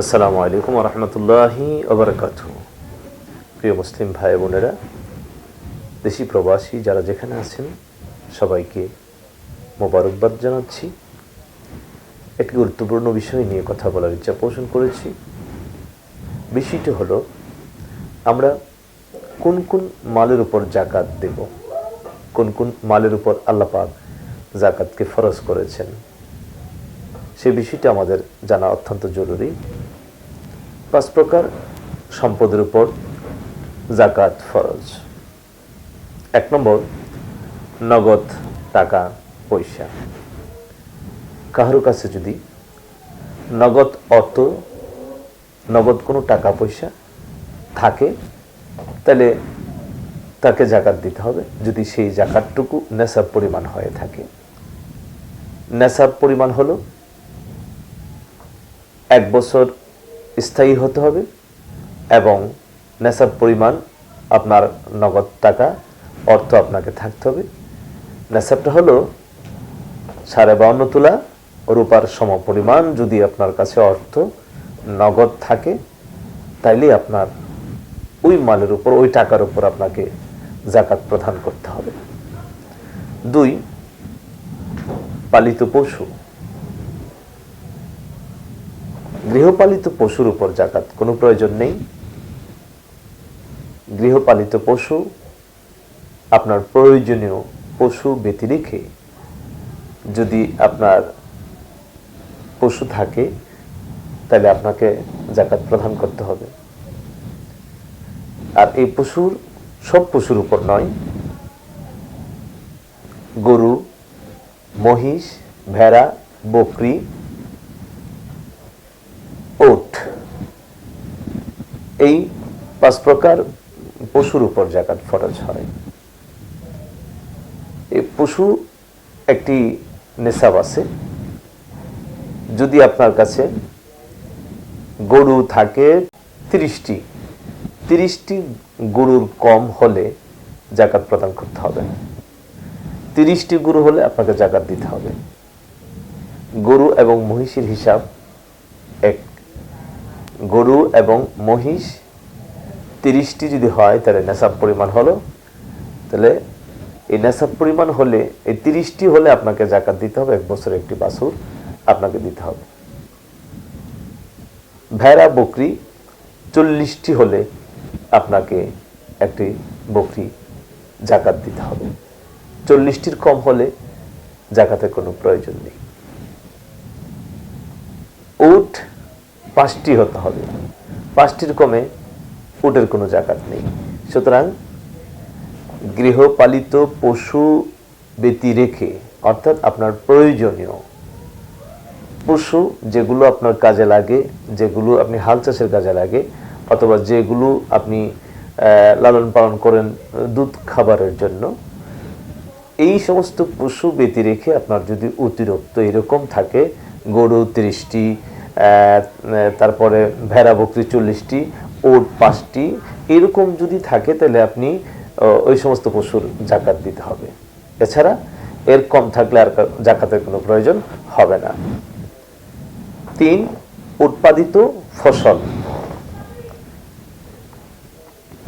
আসসালামু আলাইকুম রহমতুল্লাহি ওবরাকাত প্রিয় মুসলিম ভাই বোনেরা, দেশি প্রবাসী যারা যেখানে আছেন, সবাইকে মোবারকবাদ জানাচ্ছি। একটি গুরুত্বপূর্ণ বিষয় নিয়ে কথা বলার ইচ্ছা পোষণ করেছি। বিষয়টি হলো, আমরা কোন কোন মালের উপর জাকাত দেব? কোন কোন মালের উপর আল্লাপাক জাকাতকে ফরজ করেছেন? সে বিষয়টি আমাদের জানা অত্যন্ত জরুরি। পাঁচ প্রকার সম্পদের উপর জাকাত ফরজ। এক নম্বর, নগদ টাকা, পয়সা। কারও কাছে যদি নগদ অর্থ, নগদ কোনো টাকা, পয়সা থাকে, তাহলে তাকে জাকাত দিতে হবে। যদি সেই জাকাতটুকু নেশাব পরিমাণ হয়ে থাকে। নেশাব পরিমাণ হলো এক বছর স্থায়ী হতে হবে এবং নেশাব পরিমাণ আপনার নগদ টাকা, অর্থ আপনাকে থাকতে হবে। নেশাবটা হলো সাড়ে বাউন্ন তোলা রূপার সম পরিমাণ যদি আপনার কাছে অর্থ নগদ থাকে, তাইলে আপনার ওই মালের উপর, ওই টাকার উপর আপনাকে জাকাত প্রদান করতে হবে। দুই, পালিত পশু। গৃহপালিত পশুর উপর জাকাত কোনো প্রয়োজন নেই। গৃহপালিত পশু আপনার প্রয়োজনীয় পশু ব্যতি রেখে, যদি আপনার পশু থাকে, তাহলে আপনাকে জাকাত প্রদান করতে হবে। আর এই পশুর, সব পশুর উপর নয়, গরু, মহিষ, ভেড়া, বকরি ওট এই পাঁচ প্রকার পশুর উপর জাকাত ফরজ হয়। এই পশু একটি নেশাব আছে। যদি আপনার কাছে গরু থাকে তিরিশটি তিরিশটি গরুর কম হলে জাকাত প্রদান করতে হবে। তিরিশটি গরু হলে আপনাকে জাকাত দিতে হবে। গরু এবং মহিষের হিসাব গরু এবং মহিষ তিরিশটি যদি হয়, তাহলে নেশাব পরিমাণ হলো। তাহলে এই নেশাব পরিমাণ হলে, এই তিরিশটি হলে আপনাকে জাকাত দিতে হবে, এক বছর একটি বাছুর আপনাকে দিতে হবে। ভেড়া, বকরি, চল্লিশটি হলে আপনাকে একটি বকরি জাকাত দিতে হবে। চল্লিশটির কম হলে জাকাতের কোনো প্রয়োজন নেই। উট পাঁচটি হতে হবে। পাঁচটির কমে উটের কোনো জাকাত নেই। সুতরাং গৃহপালিত পশু ব্যতি রেখে, অর্থাৎ আপনার প্রয়োজনীয় পশু যেগুলো আপনার কাজে লাগে, যেগুলো আপনি হাল চাষের কাজে লাগে, অথবা যেগুলো আপনি লালন পালন করেন দুধ খাবারের জন্য, এই সমস্ত পশু ব্যতি রেখে আপনার যদি অতিরিক্ত এরকম থাকে, গরু তিরিশটি তারপরে ভেড়া বকরি চল্লিশটি, ওট পাঁচটি, এরকম যদি থাকে তাহলে আপনি ওই সমস্ত পশুর জাকাত দিতে হবে। এছাড়া এর কম থাকলে আর জাকাতের কোনো প্রয়োজন হবে না। তিন, উৎপাদিত ফসল।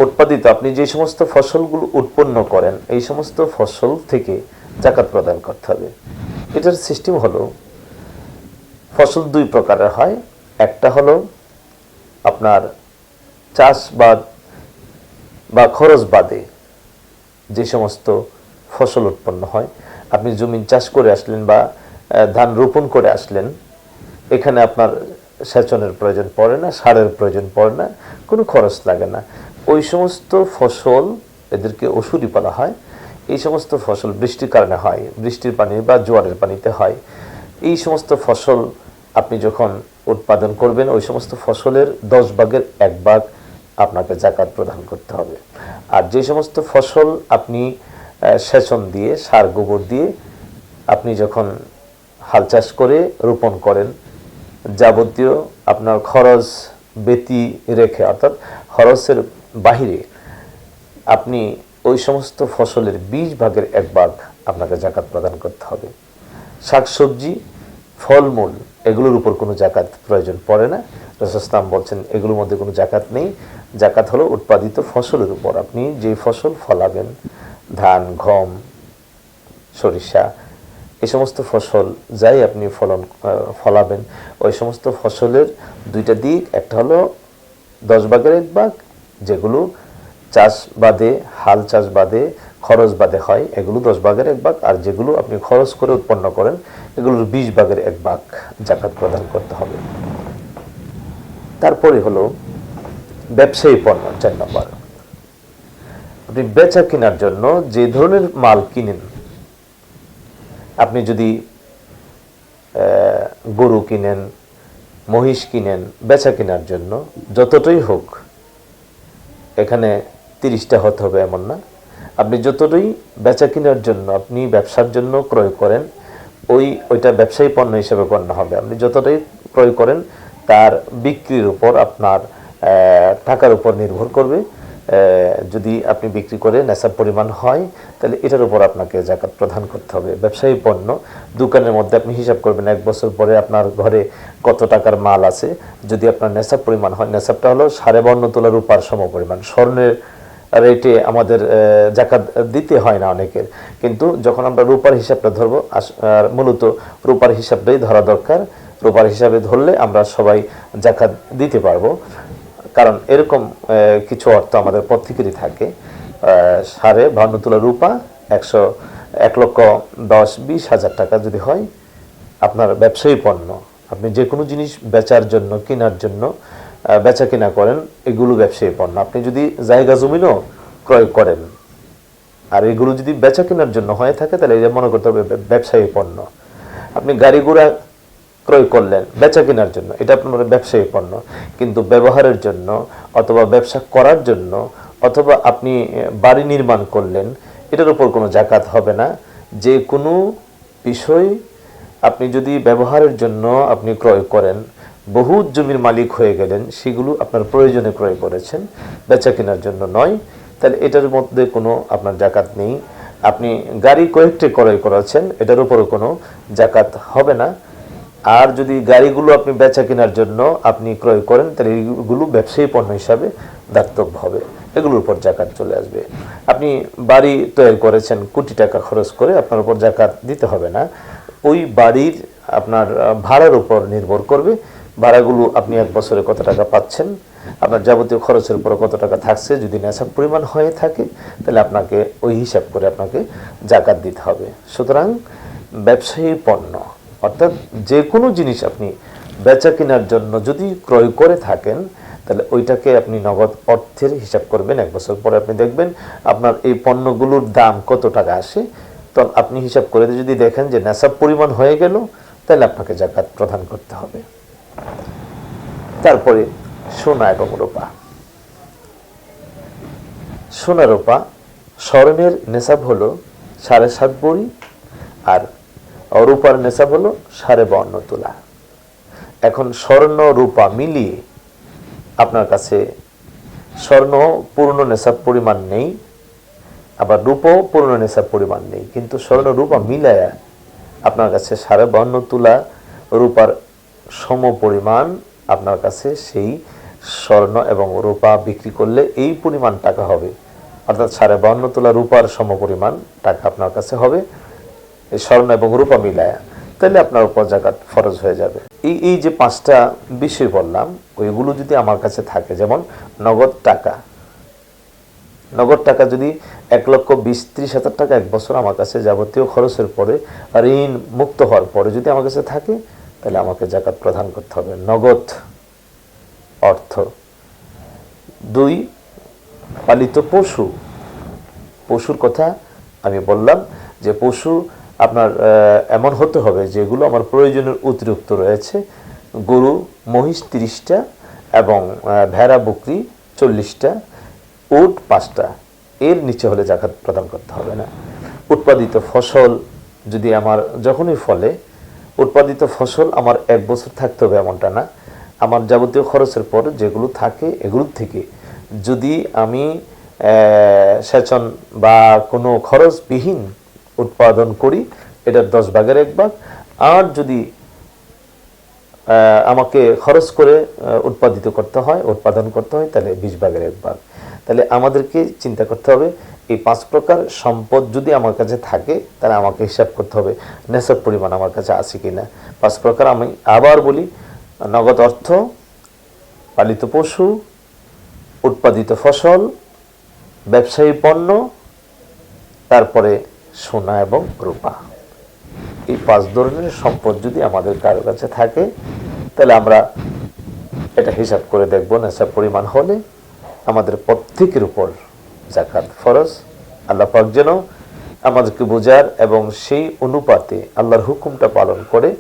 উৎপাদিত, আপনি যে সমস্ত ফসলগুলো উৎপন্ন করেন, এই সমস্ত ফসল থেকে জাকাত প্রদান করতে হবে। এটার সিস্টেম হলো ফসল দুই প্রকারের হয়। একটা হলো আপনার চাষবাদ বা খরচ বাদে যে সমস্ত ফসল উৎপন্ন হয়। আপনি জমি চাষ করে আসলেন বা ধান রোপণ করে আসলেন, এখানে আপনার সেচনের প্রয়োজন পড়ে না, সারের প্রয়োজন পড়ে না, কোনো খরচ লাগে না। ওই সমস্ত ফসল এদেরকে ওষুধই বলা হয়। এই সমস্ত ফসল বৃষ্টির কারণে হয়। বৃষ্টির পানি বা জোয়ারের পানিতে হয়। এই সমস্ত ফসল আপনি যখন উৎপাদন করবেন, ওই সমস্ত ফসলের দশ ভাগের এক ভাগ আপনাকে জাকাত প্রদান করতে হবে। আর যে সমস্ত ফসল আপনি সেচন দিয়ে, সার গোবর দিয়ে আপনি যখন হাল চাষ করে রোপণ করেন, যাবতীয় আপনার খরচ ব্যতি রেখে, অর্থাৎ খরচের বাহিরে আপনি ওই সমস্ত ফসলের বিশ ভাগের এক ভাগ আপনাকে জাকাত প্রদান করতে হবে। শাকসবজি, ফলমূল এগুলোর উপর কোনো জাকাত প্রয়োজন পড়ে না। রসস্তাম বলছেন, এগুলোর মধ্যে কোনো জাকাত নেই। জাকাত হলো উৎপাদিত ফসলের উপর। আপনি যে ফসল ফলাবেন, ধান, গম, সরিষা, এই সমস্ত ফসল যাই আপনি ফলন ফলাবেন, ওই সমস্ত ফসলের দুইটা দিক, একটা হলো দশ ভাগের এক ভাগ, যেগুলো চাষ বাদে হাল চাষ বাদে খরচ বাদে হয়, এগুলো দশ ভাগের এক ভাগ, আর যেগুলো আপনি খরচ করে উৎপন্ন করেন, এগুলোর বিশ ভাগের এক ভাগ জাকাত প্রদান করতে হবে। তারপরে হলো ব্যবসায়ী পণ্য, চার নম্বর। আপনি বেচা কেনার জন্য যে ধরনের মাল কিনেন, আপনি যদি গরু কিনেন, মহিষ কিনেন, বেচা কেনার জন্য, যতটাই হোক, এখানে তিরিশটা হতে হবে এমন না। আপনি যতটাই বেচা কেনার জন্য আপনি ব্যবসার জন্য ক্রয় করেন, ওই, ওইটা ব্যবসায়ী পণ্য হিসেবে গণ্য হবে। আপনি যতটাই ক্রয় করেন, তার বিক্রির উপর আপনার টাকার উপর নির্ভর করবে। যদি আপনি বিক্রি করে নেশার পরিমাণ হয়, তাহলে এটার উপর আপনাকে জাকাত প্রদান করতে হবে। ব্যবসায়ী পণ্য, দোকানের মধ্যে আপনি হিসাব করবেন, এক বছর পরে আপনার ঘরে কত টাকার মাল আছে। যদি আপনার নেশাব পরিমাণ হয় নেশাবটা হলো সাড়ে বর্ণ তোলা রূপার সম পরিমাণ স্বর্ণের রেটে আমাদের জাকাত দিতে হয় না অনেকের। কিন্তু যখন আমরা রূপার হিসাবটা ধরবো আর মূলত রূপার হিসাবটাই ধরা দরকার। রূপার হিসাবে ধরলে আমরা সবাই জাকাত দিতে পারব। কারণ এরকম কিছু অর্থ আমাদের প্রত্যেকেরই থাকে। সাড়ে বাহান্ন তোলা রূপা, একশো, এক লক্ষ দশ, বিশ হাজার টাকা যদি হয়, আপনার ব্যবসায়ী পণ্য। আপনি যে কোনো জিনিস বেচার জন্য, কেনার জন্য বেচা কেনা করেন, এগুলো ব্যবসায়ী পণ্য। আপনি যদি জায়গা জমিনও ক্রয় করেন, আর এগুলো যদি বেচা কেনার জন্য হয়ে থাকে, তাহলে এটা মনে করতে হবে ব্যবসায়ী পণ্য। আপনি গাড়ি ঘোড়া ক্রয় করলেন বেচা কেনার জন্য, এটা আপনার ব্যবসায়ী পণ্য। কিন্তু ব্যবহারের জন্য অথবা ব্যবসা করার জন্য অথবা আপনি বাড়ি নির্মাণ করলেন, এটার উপর কোনো জাকাত হবে না। যে কোনো বিষয় আপনি যদি ব্যবহারের জন্য আপনি ক্রয় করেন বহু জমির মালিক হয়ে গেলেন, সেগুলো আপনার প্রয়োজনে ক্রয় করেছেন, বেচা কেনার জন্য নয়। তাহলে এটার মধ্যে কোনো আপনার জাকাত নেই। আপনি গাড়ি কয়েকটি ক্রয় করেছেন, এটার উপরও কোনো জাকাত হবে না। আর যদি গাড়িগুলো আপনি বেচা কেনার জন্য আপনি ক্রয় করেন, তাহলে এইগুলো ব্যবসায়ী পণ্য হিসাবে দাতব্য হবে। এগুলোর উপর জাকাত চলে আসবে। আপনি বাড়ি তৈরি করেছেন, কোটি টাকা খরচ করে আপনার উপর জাকাত দিতে হবে না। ওই বাড়ির আপনার ভাড়ার উপর নির্ভর করবে। ভাড়াগুলো আপনি এক বছরে কত টাকা পাচ্ছেন? আপনার যাবতীয় খরচের উপর কত টাকা থাকছে? যদি নেশাব পরিমাণ হয়ে থাকে, তাহলে আপনাকে ওই হিসাব করে আপনাকে জাকাত দিতে হবে। সুতরাং ব্যবসায়ী পণ্য, অর্থাৎ যে কোনো জিনিস আপনি বেচা কেনার জন্য যদি ক্রয় করে থাকেন, তাহলে ওইটাকে আপনি নগদ অর্থের হিসাব করবেন এক বছর পরে। আপনি দেখবেন আপনার এই পণ্যগুলোর দাম কত টাকা আসে। তো আপনি হিসাব করে যদি দেখেন যে নেশাব পরিমাণ হয়ে গেল, তাহলে আপনাকে জাকাত প্রদান করতে হবে। তারপরে সোনা এবং রূপা। সোনা, রূপা স্বর্ণের নেশাব হলো সাড়ে সাত বড়ি আর রূপার নেশাব হলো সাড়ে বান্ন তোলা। এখন স্বর্ণ, রূপা মিলিয়ে আপনার কাছে স্বর্ণ পূর্ণ নেশাব পরিমাণ নেই, আবার রূপও পূর্ণ নেশাব পরিমাণ নেই, কিন্তু স্বর্ণ, রূপা মিলায়া আপনার কাছে সাড়ে বান্ন তুলা, রূপার সম পরিমাণ আপনার কাছে সেই স্বর্ণ এবং রূপা বিক্রি করলে এই পরিমাণ টাকা হবে। অর্থাৎ সাড়ে বান্ন তোলা রূপার সম পরিমাণ টাকা আপনার কাছে হবে। এই স্বর্ণ এবং রূপা মিলায়া তাহলে আপনার উপর জাকাত ফরজ হয়ে যাবে। এই এই যে পাঁচটা বিষয় বললাম, ওইগুলো যদি আমার কাছে থাকে, যেমন নগদ টাকা। নগদ টাকা যদি এক লক্ষ বিশ ত্রিশ হাজার টাকা এক বছর আমার কাছে যাবতীয় খরচের পরে ঋণ মুক্ত হওয়ার পরে যদি আমার কাছে থাকে তাহলে আমাকে জাকাত প্রদান করতে হবে। নগদ অর্থ। দুই, পালিত পশু। পশুর কথা আমি বললাম যে পশু আপনার এমন হতে হবে যেগুলো আমার প্রয়োজনের অতিরিক্ত রয়েছে। গরু মহিষ তিরিশটা এবং ভেড়া, বকরি চল্লিশটা, উট পাঁচটা। এর নিচে হলে জাকাত প্রদান করতে হবে না। উৎপাদিত ফসল যদি আমার যখনই ফলে উৎপাদিত ফসল আমার এক বছর থাকতে হবে এমনটা না। আমার যাবতীয় খরচের পর যেগুলো থাকে এগুলোর থেকে যদি আমি সেচন বা কোনো খরচবিহীন উৎপাদন করি এটার দশ ভাগের এক ভাগ। আর যদি আমাকে খরচ করে উৎপাদিত করতে হয়, উৎপাদন করতে হয়, তাহলে বিশ ভাগের এক ভাগ। তাহলে আমাদেরকে চিন্তা করতে হবে, এই পাঁচ প্রকার সম্পদ যদি আমার কাছে থাকে, তাহলে আমাকে হিসাব করতে হবে, নেশার পরিমাণ আমার কাছে আছে কি না পাঁচ প্রকার আমি আবার বলি, নগদ অর্থ, পালিত পশু, উৎপাদিত ফসল, ব্যবসায়ী পণ্য, তারপরে সোনা এবং রূপা। এই পাঁচ ধরনের সম্পদ যদি আমাদের কারও কাছে থাকে, তাহলে আমরা এটা হিসাব করে দেখব নেশা পরিমাণ হলে। আমাদের প্রত্যেকের উপর জাকাত ফরজ। আল্লাহ পাক যেন আমাদেরকে বোঝার এবং সেই অনুপাতে আল্লাহর হুকুমটা পালন করে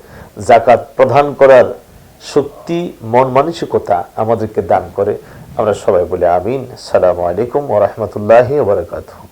জাকাত প্রদান করার শক্তি, মন মানসিকতা আমাদেরকে দান করে। আমরা সবাই বলি আমিন। সালামু আলাইকুম ওরহমতুল্লাহি ওবরাকাতুহ